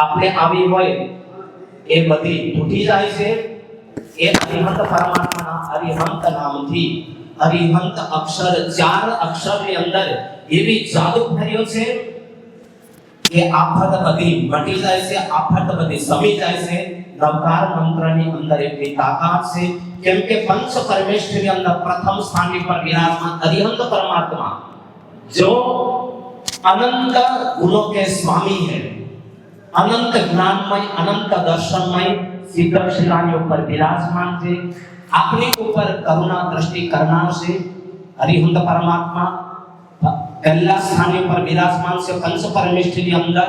આપણે આવી હોય એ બધી તૂટી જાય છે. એ હરિહંત પરમાત્માના હરિહંત નામથી હરિહંત અક્ષર, ચાર અક્ષરની અંદર એવી જાદુ ભર્યો છે કે આફત બધી મટી જાય છે, આફત બધી સમી જાય છે. નવકાર મંત્રની અંદર એટલી તાકાત છે. કેમ કે પંચ પરમેશ્વરની અંદર પ્રથમ સ્થાને પર વિરાજમાન અરિહંત પરમાત્મા, જો અનંત ગુણો કે સ્વામી હૈ अनंत ज्ञानमय अनंत दर्शनमय शीतल शिलानी ऊपर विराजमान છે આપની ઉપર કરુણા દ્રષ્ટિ કરનાર છે હરિહંત પરમાત્મા પહેલા સ્થાન પર विराजमान છે પંચ પરમેશ્વરની અંદર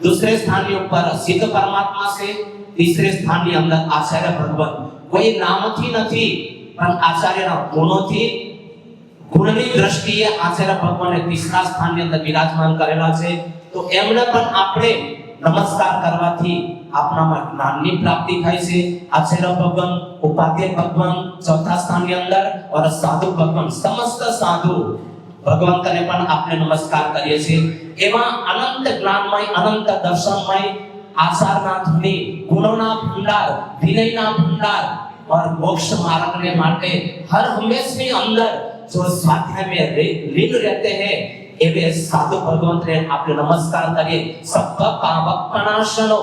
दूसरे स्थान के ऊपर सिद्ध परमात्मा से तीसरे स्थान के अंदर आचार्य भगवान કોઈ નામથી નથી પણ આચાર્યના ગુણોથી ગુણની દ્રષ્ટિએ આચાર્ય ભગવાને ત્રીસરા સ્થાનની અંદર બિરાજમાન કરેલા છે તો એમને પણ આપણે નમસ્કાર કરવાથી આપણામાં જ્ઞાનની પ્રાપ્તિ થાય છે આચાર્ય ભગવાન ઉપાધ્યાય ભગવાન ચોથા સ્થાનની અંદર और સાધુ ભગવાન સમસ્ત સાધુ ભગવંતને પણ આપણે નમસ્કાર કરીએ છીએ એમાં અનંત જ્ઞાનમય અનંત દર્શનમય આચારના ધ્વનિ ગુણોના ભંડાર વિનયના ભંડાર और मोक्ष मार्ग ने માટે हर हमेशनी अंदर जो स्वाध्याय में रे- लीन रहते हैं એવે સાધુ ભગવંતને આપણે નમસ્કાર કરીએ. સબ્બ પાવકપણાશનો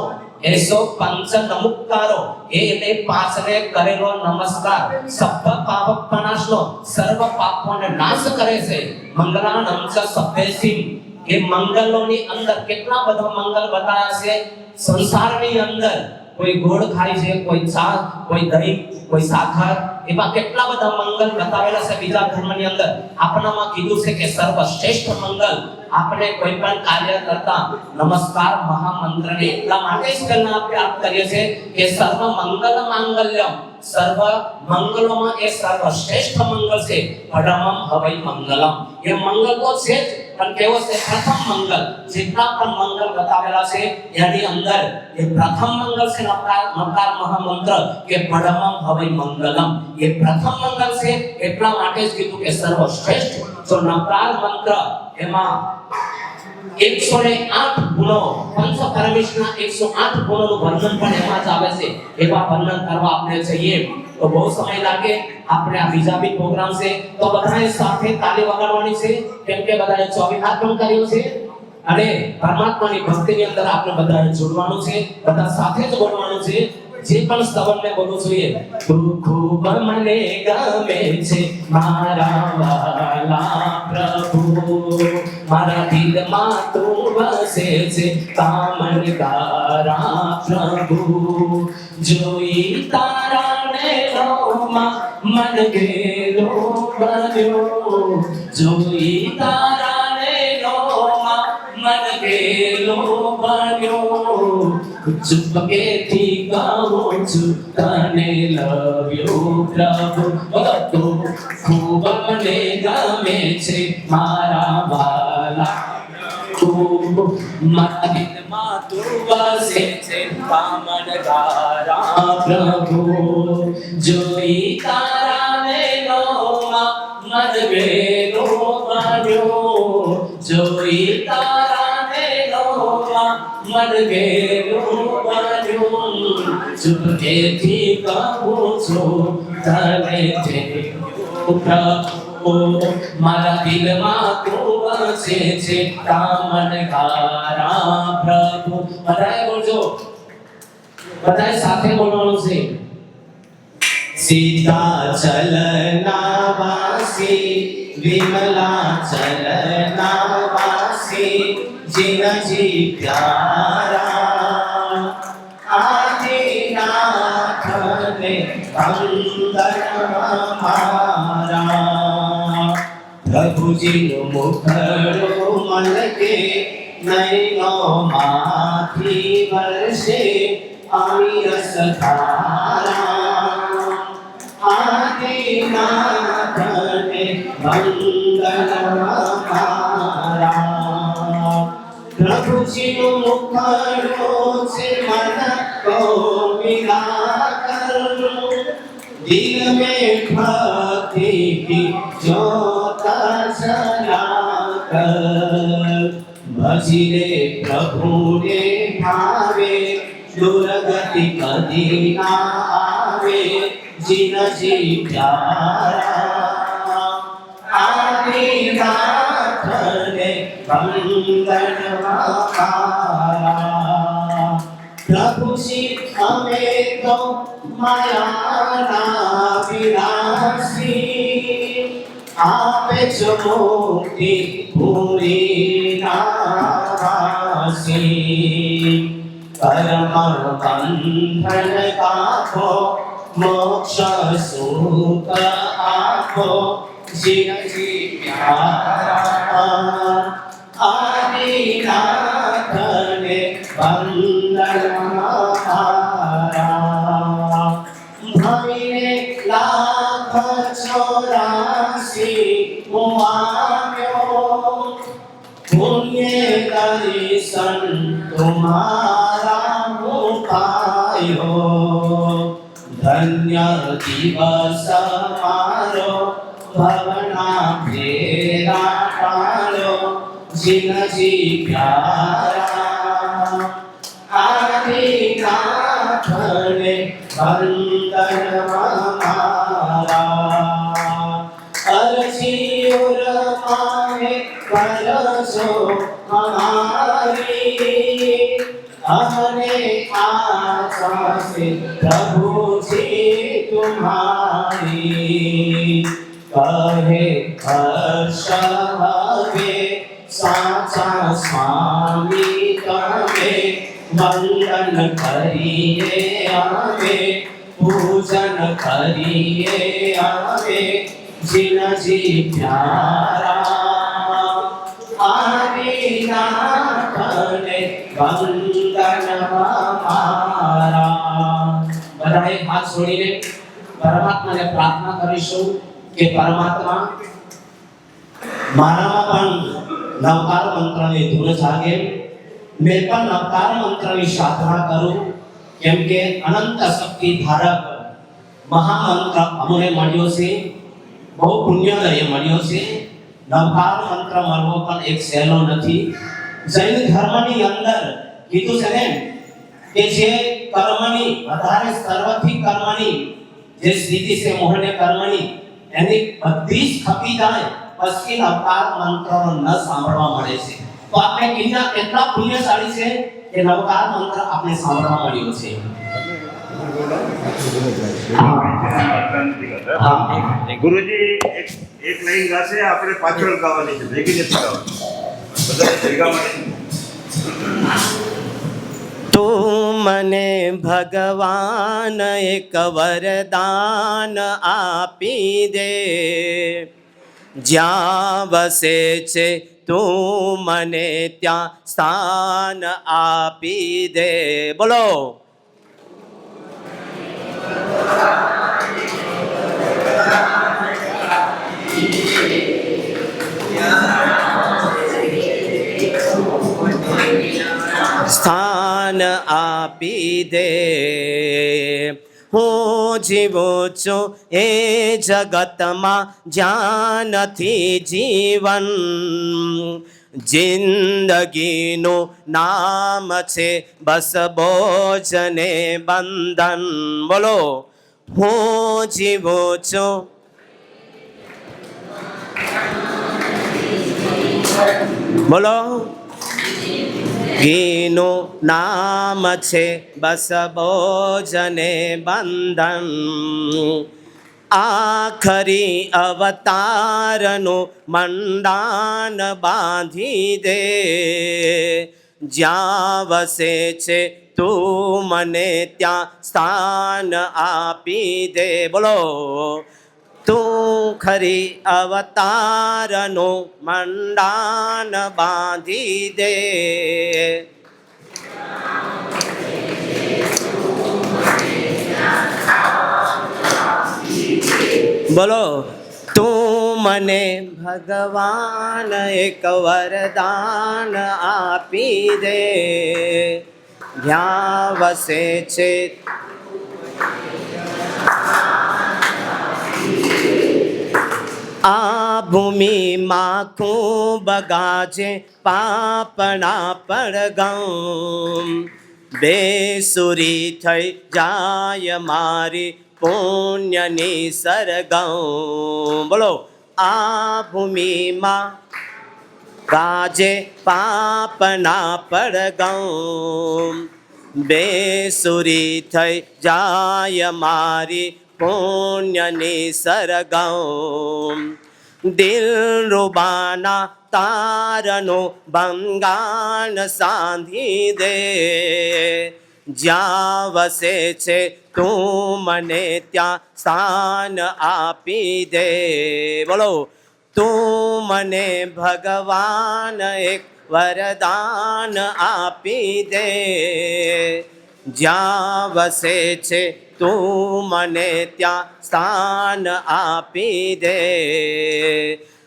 એસો પંચ નમુક્કારો એને પાંચને કરેલો નમસ્કાર. સબ્બ પાવકપણાશનો સર્વ પાપોને નાશ કરે છે. મંગલાનમ ચ સભ્યસિમ એ મંગલોની અંદર કેટલા બધા મંગલ બતાવ્યા છે? સંસારની અંદર કોઈ ગોળ ખાય છે, કોઈ ચા કોઈ દહીં, કોઈ સાખર એવા કેટલા બધા મંગલ બતાવેલા છે બીજા ધર્મની અંદર. આપણામાં કીધું છે કે સર્વશ્રેષ્ઠ મંગલ આપણે કોઈ પણ કાર્ય કરતા નમસ્કાર મહામંત્રને એટલા માટે જ પહેલા આપણે આપ કરીએ છીએ કે સર્વ મંગલ માંગલ્યમ સર્વ મંગલોમાં એ સર્વશ્રેષ્ઠ મંગલ છે પરમમ હવૈ મંગલમ એ મંગલ તો છે જ પણ કેવો છે પ્રથમ મંગલ જેટલા પણ મંગલ બતાવેલા છે એની અંદર એ પ્રથમ મંગલ છે નકાર નકાર મહામંત્ર કે પરમમ હવૈ મંગલમ એ પ્રથમ મંગલ છે એટલા માટે જ કીધું કે સર્વશ્રેષ્ઠ જો નકાર મંત્ર એમાં એકસો ને આઠ ગુણો, પંચ પરમેશ્વરના એકસો આઠ ગુણોનું વર્ણન પણ એમાં જ આવે છે. એવા વર્ણન કરવા આપણે જઈએ તો બહુ સમય લાગે. આપણે આ બીજા બી પ્રોગ્રામ છે. તો બધાએ સાથે તાળી વગાડવાની છે. કેમ કે બધાએ ચોવીસ હાથ પણ કર્યો છે. અને પરમાત્માની ભક્તિની અંદર આપણે બધાએ જોડવાનું છે. બધા સાથે જ બોલવાનું છે. જે પણ સ્તવનને બોલવું જોઈએ તું ખૂબ મને ગમે છે મારા વાલા પ્રભુ મારા દિલમાં તું વસે છે કામણકારા પ્રભુ જોઈ તારા નેરોમાં મન ગેલો બન્યો જોઈ તારા નેરોમાં મન ગેલો બન્યો ચુપકેથી ગાવો છું, તને લવ્યો પ્રભુ. તો ખૂબ મને ગમે છે, મારા વાલા. ખૂબ દિલમાં તું વસે છે કામણગારા પ્રભુ. જોઈ તારા નૈનોમાં મન ગેલો બન્યો જોઈ તારા નૈનોમાં મન ગેલો બન્યો ચૂપકેથી કહું છો તને જે પ્રભુ મારા દિલમાં તો વસે છે કામનકારા પ્રભુ. બધાએ બોલજો. બધાએ સાથે બોલવાનું છે. સીતા ચલના વાસી વિમલા ચલના વાસી જીનજી પ્યારા. મારા પ્રભુજીનું મુખડું મલકે નૈનો માથી વર્ષે અમિરસ ધારા આદિનાથને મંગળ મારા પ્રભુજીનું મુખડું છે दिल में खाते की जोता सलाकर भजिरे प्रभु ने भावे दुर्गति कदी ना आवे जिन जी प्यारा आदि नाथ ने बंदन मारा પ્રભુજી અમે તો માયાના વિનાશી આપે છો મુક્તિ પૂરી નાસી કર્મ બંધન કાપો મોક્ષ સુખ આપો. જીનજી પ્યારા આદિનાથને વંદનવારા તુમારા મુપાયો ધન્ય દિવસ મારો ભવના ફેરા ટાળો જીનજી પ્યારા આદિનાથને વંદનવારા અરજી ઉરમાએ કરશો અમારી અમને આશા છે પ્રભુજી તુમ્હારી કહે હર્ષ હવે સાચા સ્વામી તમે વંદન કરીએ અમે પૂજન કરીએ અમે જીનજી પ્યારા પરમાત્માને પ્રાર્થના કરીશું કે પરમાત્મા મારામાં પણ નવકાર મંત્રની ધૂળ જાગે મેં પણ નવકાર મંત્રની સાધના કરું કેમ કે અનંત શક્તિ ધારક મહામંત્ર અમને મળ્યો છે બહુ પુણ્યદય મળ્યો છે નવકાર મંત્ર મળવો પણ એક સહેલો નથી. જૈન ધર્મની અંદર કીધું છે ને કે જે કર્મની, વધારે સર્વથી કર્મની, જે સ્થિતિ છે, મોહને કર્મની, એની બધી જ ખપી જાય, પછી નવકાર મંત્ર ન સાંભળવા મળે છે. તો આપણે કેટલા કેટલા પુણ્યશાળી છે કે નવકાર મંત્ર આપણે સાંભળવા મળ્યો છે. ગુરુજી એક એક લાઈન ગાશે આપણે પાછળ ગાવાની છે. ભેગી નથી ગાવાની. બધા ભેગા મળીને તું મને ભગવાન એક વરદાન આપી દે. જ્યાં વસે છે તું મને ત્યાં સ્થાન આપી દે. બોલો. સ્થાન આપી દે. હું જીવું છું, એ જગતમાં જ્યાં નથી જીવન, જિંદગીનું નામ છે બસ બોજને બંધન. બોલો. હું જીવું છું. બોલો. ઘીનું નામ છે બસ બોજને બંધન. આખરી અવતારનું મંડાન બાંધી દે. જ્યાં વસે છે, તું મને ત્યાં સ્થાન આપી દે. બોલો. તું ખરી અવતારનું મંડાન બાંધી દે. બોલો. તું મને ભગવાન એક વરદાન આપી દે. જ્યાં વસે છે. આ ભૂમિમાં ખૂબ ગાજે પાપણા પડગમ બેસુરી થઈ જાય મારી પુણ્યની સરગમ. બોલો, આ ભૂમિમાં ગાજે પાપના પડગમ. બેસુરી થઈ જાય મારી પુણ્યની સરગમ. દિલ રૂબાના તારનો બંગાન સાંધી દે. જ્યાં વસે છે તું મને ત્યાં સ્થાન આપી દે. બોલો, તું મને ભગવાન એક વરદાન આપી દે. જ્યાં વસે છે તું મને ત્યાં સ્થાન આપી દે.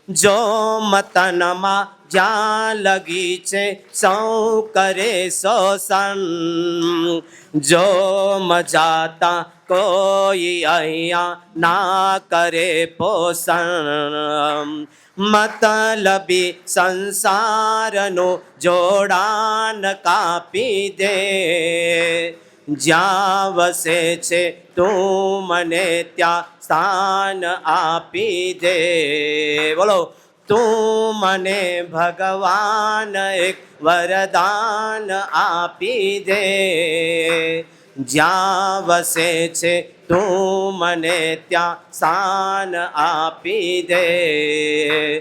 જો મતનમાં જ્યાં લગી છે સૌ કરે શોષણ. જો મજાતા કોઈ અહીંયા ના કરે પોષણ. મતલબી સંસારનું જોડાણ કાપી દે. જ્યાં વસે છે તું મને ત્યાં સ્થાન આપી દે. બોલો તું મને ભગવાન એક વરદાન આપી દે. જ્યાં વસે છે તું મને ત્યાં સાન આપી દે.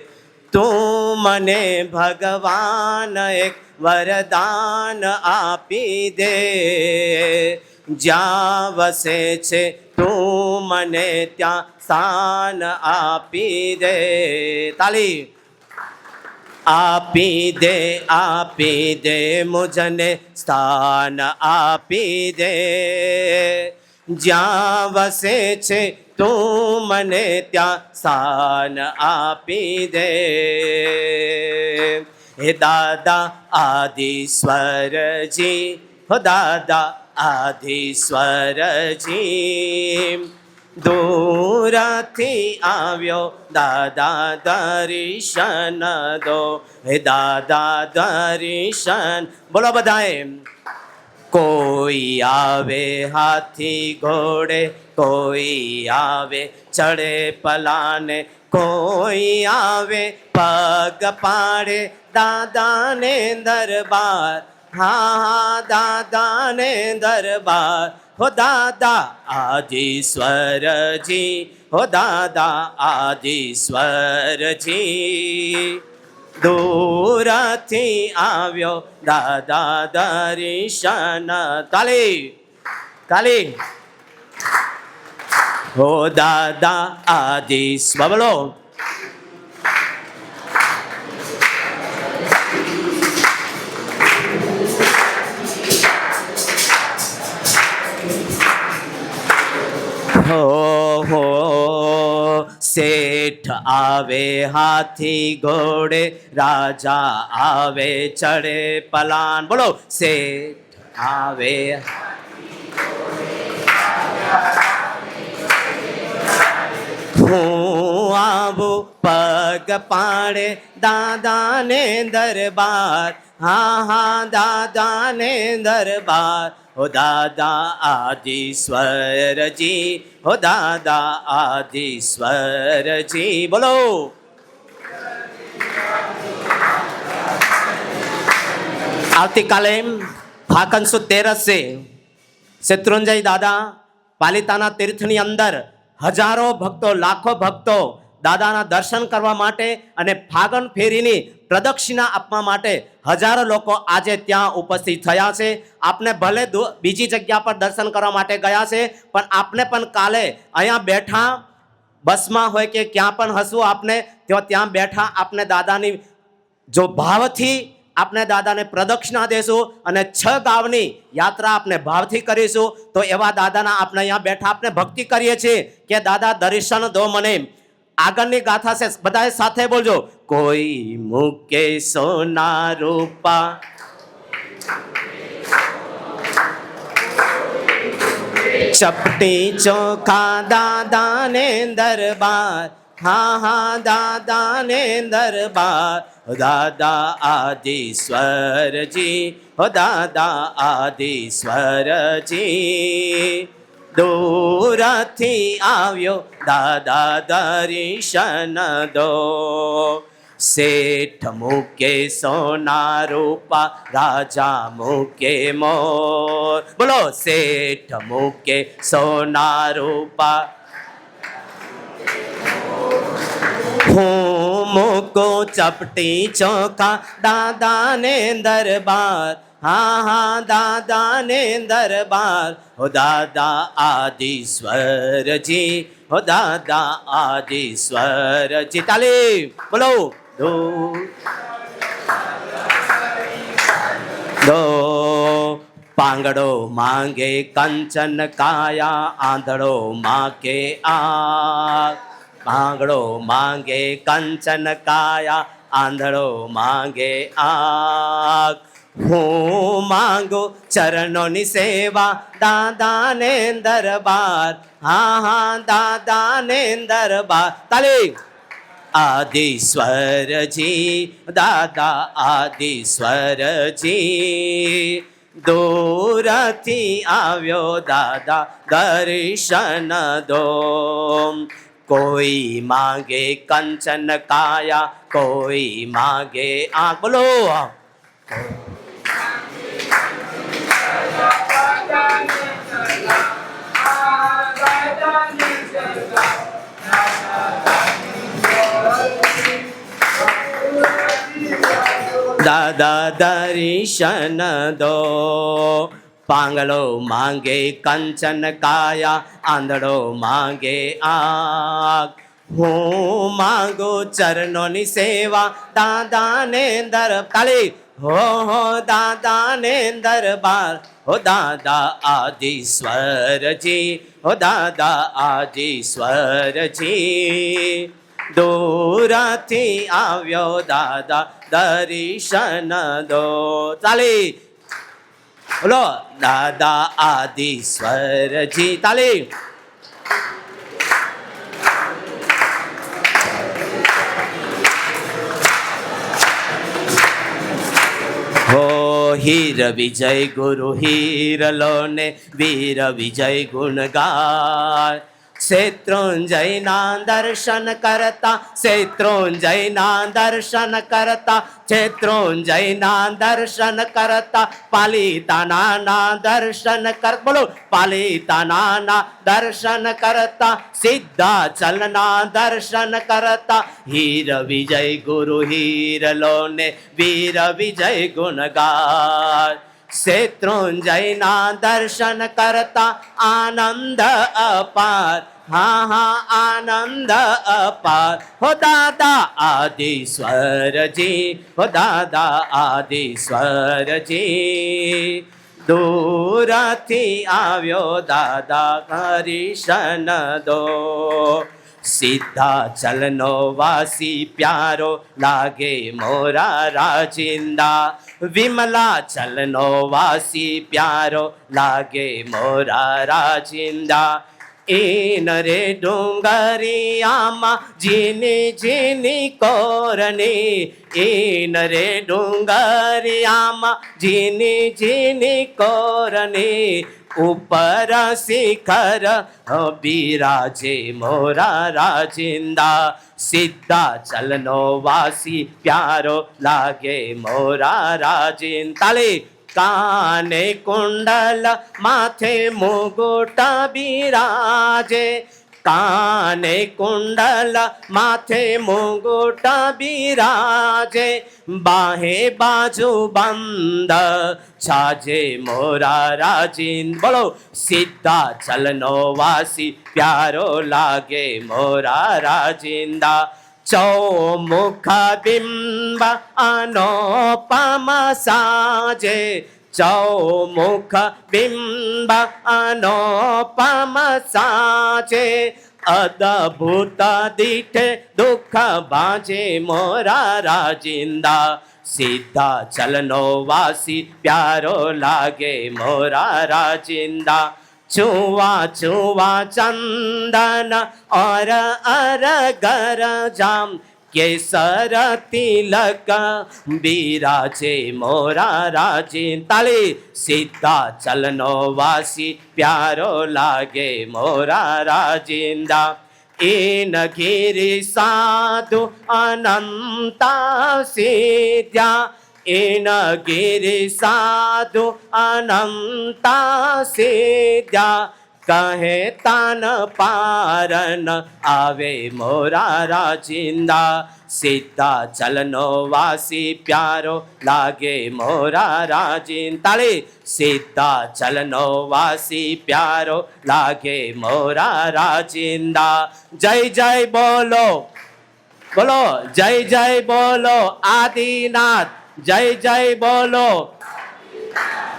તું મને ભગવાન એક વરદાન આપી દે. જ્યાં વસે છે તું મને ત્યાં સ્થાન આપી દે. તાલી. આપી દે આપી દે, મુજને સ્થાન આપી દે. જ્યાં વસે છે તું મને ત્યાં સ્થાન આપી દે. હે દાદા આદિશ્વરજી હો દાદા આદિશ્વરજી દૂરથી આવ્યો દાદા દર્શન દો. હે દાદા દર્શન. બોલો બધાએ. કોઈ આવે હાથી ઘોડે, કોઈ આવે ચડે પલાને, કોઈ આવે પગ પાડે દાદાને દરબાર. હા હા દાદાને દરબાર હો દાદા આદિશ્વરજી હો દાદા આદિશ્વરજી દૂરથી આવ્યો દાદા દર્શન તાલી તાલી હો દાદા આદિ સ્વબલો હો હો, શેઠ આવે હાથી ઘોડે, રાજા આવે ચડે પલાન. બોલો, શેઠ આવે હું આવું પગ પાડે દાદાને દરબાર હા હા, દાદાને દરબાર. હો, દાદા, આદિશ્વરજી. હો, દાદા, આદિશ્વરજી. બોલો. આવતીકાલે ફાકન સુદ તેરસ છે શત્રુંજય દાદા પાલિતાના તીર્થની અંદર હજારો ભક્તો, લાખો ભક્તો દાદાના દર્શન કરવા માટે અને ફાગણ ફેરીની પ્રદક્ષિણા આપવા માટે હજારો લોકો આજે ત્યાં ઉપસ્થિત થયા છે. આપને ભલે બીજી જગ્યા પર દર્શન કરવા માટે ગયા છે, પણ આપને પણ કાલે અહીંયા બેઠા બસમાં હોય કે ક્યાં પણ હસવું આપને, તો ત્યાં બેઠા આપને દાદાની જો ભાવથી આપણે દાદાને પ્રદક્ષિણા દેશું અને છ ગામની યાત્રા આપણે ભાવથી કરીશું, તો એવા દાદાના આપણે અહીંયા બેઠા આપણે ભક્તિ કરીએ છીએ કે દાદા દર્શન દો મને આગળની ગાથા છે બધાએ સાથે બોલજો કોઈ મૂકે સોના રૂપા ચપટી ચોખા દાદાને દરબાર હા હા દાદાને દરબાર હો દાદા આદિશ્વરજી હો દાદા આદિશ્વરજી દૂરથી આવ્યો દાદા દર્શન દો. શેઠ મૂકે સોના રૂપા, રાજા મૂકે મોર. બોલો, શેઠ મૂકે સોના રૂપા. હું મૂકો ચપટી ચોખા દાદાને દરબાર. હા હા, દાદાને દરબાર. હો, દાદા આદિશ્વરજી. હો, દાદા આદિશ્વરજી. તાલી, બોલો. દો. દો. પાંગડો માંગે કંચન કાયા, આંધળો માકે આ પાંગડો માંગે કંચન કાયા, આંધળો માંગે આગ. હું માંગુ ચરણોની સેવા, દાદાને દરબાર. હા હા, દાદાને દરબાર. તાલી. આદિશ્વરજી, દાદા આદિશ્વરજી. દૂરથી આવ્યો દાદા દર્શન દો. કોઈ માંગે કંચન કાયા, કોઈ માંગે આ બોલો. દાદા દર્શન દો પાંગડો માંગે કંચન કાયા આંધળો માંગે આગ હું માંગો ચરણોની સેવા દાદાને દર કાળી હો હો, દાદાને દરબાર, હો, દાદા આદિશ્વરજી હો, દાદા આદિશ્વરજી દોરાથી આવ્યો દાદા દર્શન દો. તાલી બોલો, દાદા આદિશ્વરજી તાલી હીર વિજય ગુરુ હીરલો ને વીર વિજય ગુણ ગાય શેત્રુંજયના દર્શન કરતા શેત્રુંજયના દર્શન કરતા શેત્રુંજયના દર્શન કરતા પાલિતાના દર્શન કર, બોલો પાલિતાના દર્શન કરતા સિદ્ધા ચલના દર્શન કરતા, હીર વિજય ગુરુ હીરલો ને વીર વિજય ગુણ ગાય શેત્રુંજયના દર્શન કરતા આનંદ અપાર. હા હા, આનંદ અપાર. હો દાદા આદિશ્વરજી હો દાદા આદિશ્વરજી દૂરથી આવ્યો દાદા હરિશન દો. સીધા ચલનો વાસી પ્યારો લાગે મોરા રાજિંદા. વિમલા ચલનો વાસી પ્યારો લાગે મોરા રાજિંદા. એન રે ડુંગરિયામાં જીની જીની કોરની. એન રે ડુંગરિયામાં જીની જીની કોરની. ઉપર શિખર બિરાજે મોરા રાજિંદા, સીધા ચલનો વાસી પ્યારો લાગે મોરા રાજિંદ. તાલી, કાને કુંડલ માથે મુગુટ બિરાજે કાને કુંડલ માથે મુગુટ બિરાજે, બાહે બાજુ બંધ છાજે મોરા રાજીન. બોલો, સીધા ચલનો વાસી પ્યારો લાગે મોરા રાજિંદા. ચૌમુખ બિંબ અનોપમ સાજે ચૌમુખ બિંબ અનોપમ સાચે અદભૂત દીઠે દુઃખ બાજે મોરા રાજિંદા સીધા ચલનો વાસી પ્યારો લાગે મોરા રાજિંદા છુવા છુવા ચંદન ઓર અર ગર જામ કેસર તિલક બિરાજે મોરા રાજે. તાળી સીધા ચલનો વાસી, પ્યારો લાગે મોરા રાજિંદા. એન ઘેરી સાધુ અનંતા સીધ્યા. એન ઘેરી સાધુ અનંતા સીધ્યા. કહે તાન પારન આવે મોરા રાજિંદા. સીતા ચલનો વાસી પ્યારો લાગે મોરા રાજીન તાળી, સીતા ચલનો વાસી પ્યારો લાગે મોરા રાજિંદા. જય જય બોલો બોલો, જય જય બોલો આદિનાથ. જય જય બોલો.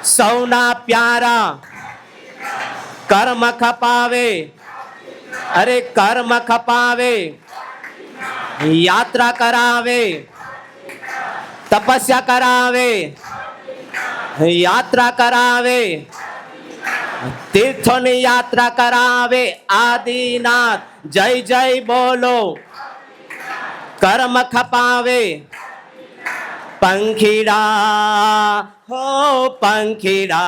સૌના પ્યારા. કર્મ ખપાવે. અરે કર્મ ખપાવે. યાત્રા કરાવે. તપસ્યા કરાવે. યાત્રા કરાવે. તીર્થોની યાત્રા કરાવે. આદિનાથ, જય જય બોલો. કર્મ ખપાવે. પંખીડા, હો પંખીડા.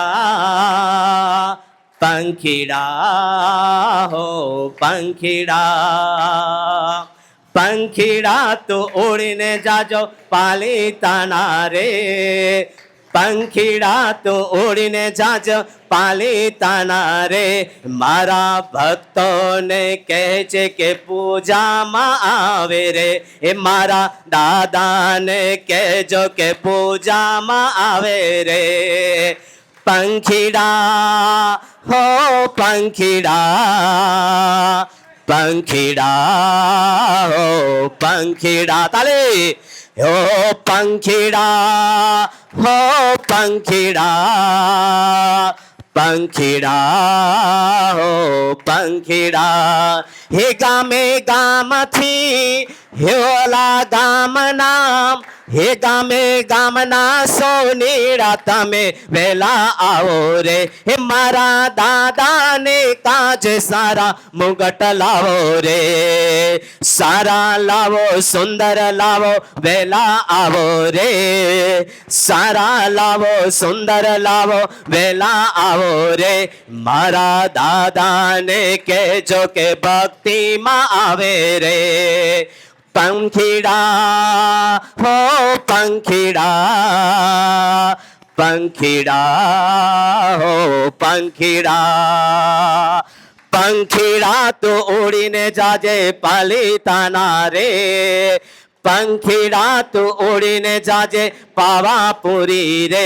પંખીડા, હો પંખીડા પંખીડા તો ઓળીને જાજો પાલિતાના રે. પંખીડા તો ઉડીને જાજો પાલિતાના રે. મારા ભક્તોને કહે છે કે પૂજામાં આવે રે. એ મારા દાદાને કહેજો કે પૂજામાં આવે રે. પંખીડા હો પંખીડા પંખીડા હો પંખીડા તાલે હો પંખીડા હો પંખીડા પંખીડા હો પંખીડા હે ગામે ગામથી હે ઓલા ગામ નામ હે ગામે ગામના સોનીડા તમે વેલા આવો રે. હે મારા દાદાને કાજ સારા મુગટ લાવો રે. સારા લાવો, સુંદર લાવો, વેલા આવો રે. સારા લાવો, સુંદર લાવો, વેલા આવો રે. મારા દાદાને કહેજો કે ભક્તિમાં આવે રે. પંખીડા, હો પંખીડા પંખીડા, હો પંખીડા પંખીડા તો ઉડીને જાજે પાલિતાના રે. પંખીડા તું ઉડીને જાજે પાવાપુરી રે.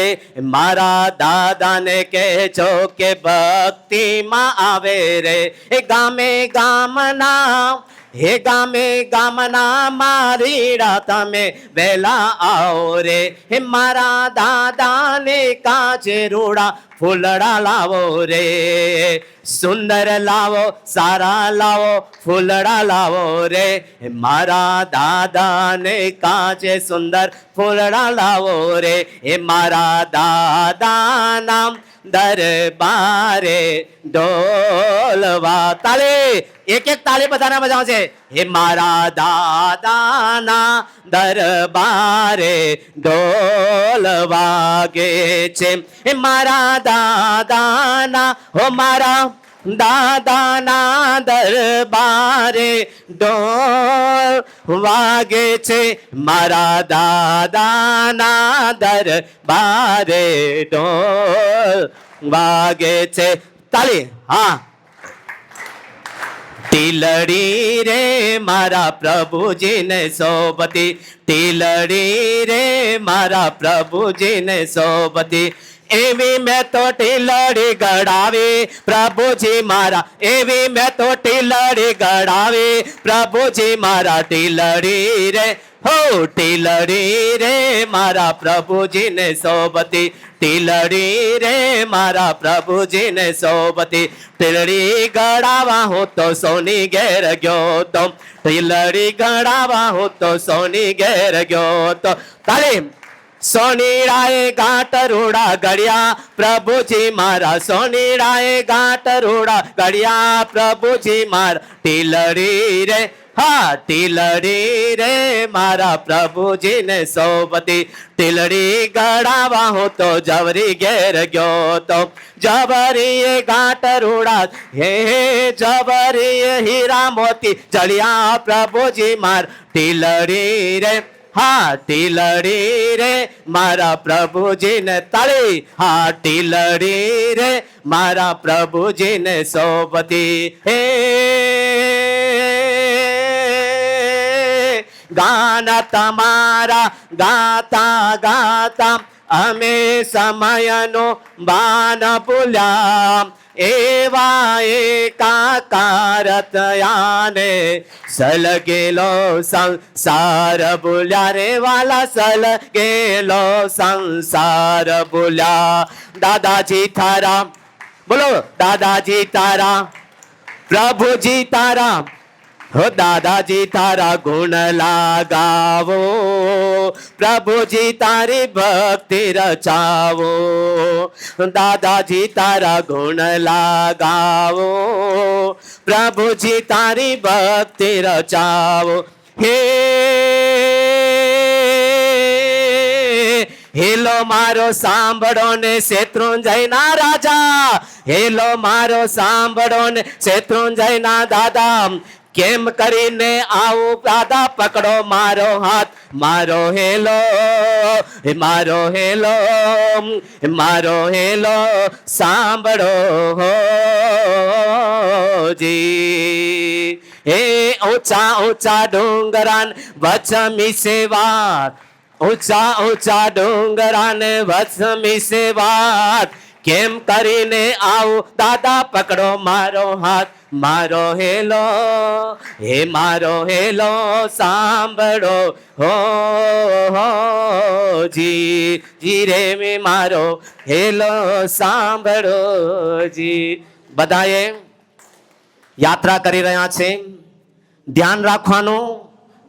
મારા દાદાને કહેજો કે ભક્તિમાં આવે રે. એ ગામે ગામના હે ગામે ગામના મારીડા તમે વેલા આવો રે. હે મારા દાદાને કાચે રોડા ફૂલડા લાવો રે. સુંદર લાવો, સારા લાવો, ફૂલડા લાવો રે. હે મારા દાદાને કાચે સુંદર ફૂલડા લાવો રે. હે મારા દાદા નામ દરબારે ડોલવા તાલે. એક એક તાળી બધાના બજાવશે હે મારા દાદાના દરબારે ઢોલ વાગે છે. હે મારા દાદાના, હો મારા દાદાના દરબારે ઢોલ વાગે છે. મારા દાદાના દરબારે ઢોલ વાગે છે. તાલી હા. ટીલડી રે મારા પ્રભુજીને સોબતી ટીલડી રે મારા પ્રભુજીને સોબતી એવી મેં તો ટીલડી ગડાવી પ્રભુજી મારા એવી મેં તો ટીલડી ગડાવી પ્રભુજી મારા ટીલડી રે હો ટીલડી રે મારા પ્રભુજીને સોબતી. ટીલડી રે મારા પ્રભુજીને સોબતી. ટીલડી ગળાવા હું તો સોની ઘેર ગયો તો. ટીલડી ગળાવા હું તો સોની ઘેર ગયો તો. તાલીમ. સોનીડાએ ગાંટ રૂડા ગળ્યા. પ્રભુજી મારા સોનીડાએ ઘાટ રૂડા ગળ્યા. પ્રભુજી મારા ટીલડી રે હા ટીલડી રે મારા પ્રભુજીને સોબતી તિલડી ગળાવા હું તો જવરી ઘેર ગયો તો. જબરીએ ઘાટ રૂડા, હે જબરી જબરીએ હીરા મોતી. ચડિયા પ્રભુજી માર, તિલડી રે. હા ટીલડી રે મારા પ્રભુજીને તાળી. હા ટીલડી રે મારા પ્રભુજીને સોબતી હે ગાના તમારા ગાતા ગાતા. અમે સમયનો બાન ભૂલ્યા. એવા એકાકાર તયાને સલગેલો સંસાર ભૂલ્યા રે વાલા સલગેલો સંસાર ભૂલ્યા. દાદાજી તારા, બોલો, દાદાજી તારા, પ્રભુજી તારા હો દાદાજી, તારા ગુણ લાગાવો. પ્રભુજી, તારી ભક્તિ રચાવો. દાદાજી, તારા ગુણ લાગાવો. પ્રભુજી, તારી ભક્તિ રચાવો. હે, હેલો મારો સાંભળો ને શેત્રુંજયના રાજા. હેલો મારો સાંભળો ને શેત્રુંજયના દાદા. કેમ કરીને આવું દાદા, પકડો મારો હાથ. મારો હેલો હે મારો હેલો હે મારો હેલો, સાંભળો હો જી. હે ઊંચા ઊંચા ડુંગરાન વચમી સેવા ઊંચા ઊંચા ડુંગરાને વચમી સેવા કેમ કરીને આવું દાદા, પકડો મારો હાથ. મારો હેલો, હે મારો હેલો, સાંભળો. હો જી જી રે મે મારો હેલો, સાંભળો, જી. બધાએ યાત્રા કરી રહ્યા છે. ધ્યાન રાખવાનું.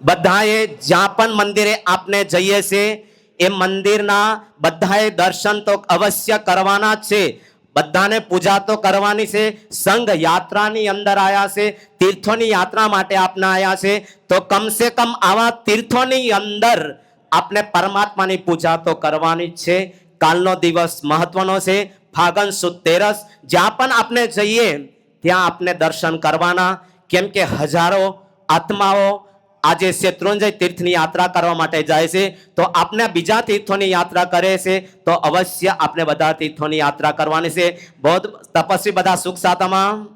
બધાએ જ્યાં પણ મંદિરે આપને જઈએ છે, એ મંદિરના બધાએ દર્શન તો અવશ્ય કરવાના જ છે. બધાને પૂજા તો કરવાની છે, સંઘ યાત્રાની અંદર આવ્યા છે, તીર્થોની યાત્રા માટે આપને આવ્યા છે. તો કમસે કમ આવા તીર્થોની અંદર આપણે પરમાત્માની પૂજા તો કરવાની છે. કાલનો દિવસ મહત્વનો છે. ફાગણ સુદ તેરસ, જ્યાં પણ આપણે જઈએ, ત્યાં આપને દર્શન કરવાના. કેમ કે હજારો આત્માઓ આજે શેત્રુંજય તીર્થની યાત્રા કરવા માટે જાય છે. તો આપને બીજા તીર્થોની યાત્રા કરે છે. તો અવશ્ય આપણે બધા તીર્થોની યાત્રા કરવાની છે. બહુ તપસ્વી બધા સુખ સાતામાં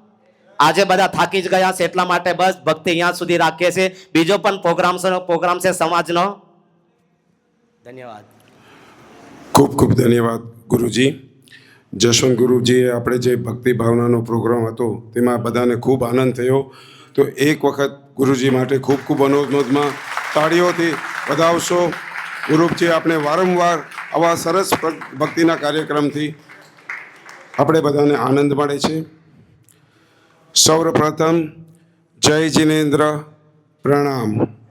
આજે બધા થાકી જ ગયા છે એટલા માટે બસ ભક્તિ અહીંયા સુધી રાખીએ છે. બીજો પણ પ્રોગ્રામ પ્રોગ્રામ છે સમાજનો. ધન્યવાદ. ખૂબ ખૂબ ધન્યવાદ ગુરુજી. જશવંત ગુરુજીએ આપણે જે ભક્તિ ભાવનાનો પ્રોગ્રામ હતો તેમાં બધાને ખૂબ આનંદ થયો. તો એક વખત ગુરુજી માટે ખૂબ ખૂબ અનુરોધમાં તાળીઓથી વધાવશો. ગુરુજી, આપણે વારંવાર આવા સરસ ભક્તિના કાર્યક્રમથી આપણે બધાને આનંદ મળે છે. સૌપ્રથમ જય જિનેન્દ્ર પ્રણામ.